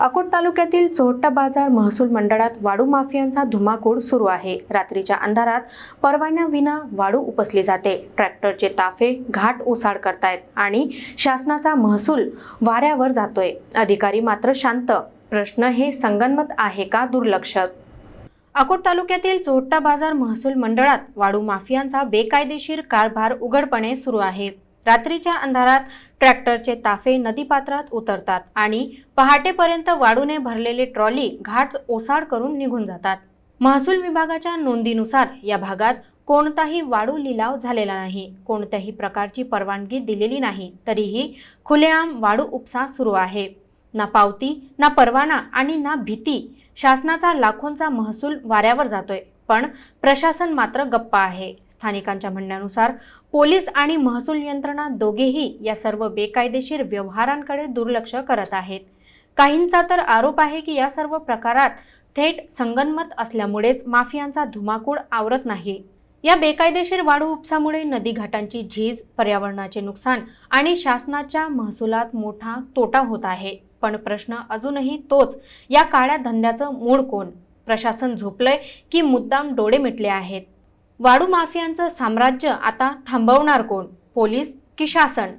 अकोट तालुक्यातील चोहट्टा बाजार महसूल मंडळात वाडू माफियांचा धुमाकूळ सुरू आहे. रात्रीच्या अंधारात परवान्याविना वाळू उपसली जाते. ट्रॅक्टरचे ताफे घाट ओसाड करतायत आणि शासनाचा महसूल वाऱ्यावर जातोय. अधिकारी मात्र शांत. प्रश्न हे संगनमत आहे का दुर्लक्ष? अकोट तालुक्यातील चोहट्टा बाजार महसूल मंडळात वाडू माफियांचा बेकायदेशीर कारभार उघडपणे सुरू आहे. रात्रीच्या अंधारात ट्रॅक्टरचे ताफे नदीपात्रात उतरतात आणि पहाटेपर्यंत वाळूने भरलेले ट्रॉली घाट ओसाड करून निघून जातात. महसूल विभागाच्या नोंदीनुसार या भागात कोणताही वाळू लिलाव झालेला नाही. कोणत्याही प्रकारची परवानगी दिलेली नाही. तरीही खुलेआम वाळू उपसा सुरू आहे. ना पावती ना परवाना आणि ना भीती शासनाचा लाखोंचा महसूल वाऱ्यावर जातोय. पण प्रशासन मात्र गप्पा आहे. स्थानिकांच्या म्हणण्यानुसार पोलीस आणि महसूल यंत्रणा दोघेही या सर्व बेकायदेशीर व्यवहारांकडे दुर्लक्ष करत आहेत. काहींचा तर आरोप आहे की या सर्व प्रकारात थेट संगनमत असल्यामुळेच माफियांचा धुमाकूळ आवरत नाही. या बेकायदेशीर वाळू उपसामुळे नदी घाटांची झीज पर्यावरणाचे नुकसान आणि शासनाच्या महसुलात मोठा तोटा होत आहे. पण प्रश्न अजूनही तोच या काळ्या धंद्याचं मूळ कोण? प्रशासन झोपलंय की मुद्दाम डोळे मिटले आहेत? वाडू माफियांचं साम्राज्य आता थांबवणार कोण? पोलीस की शासन?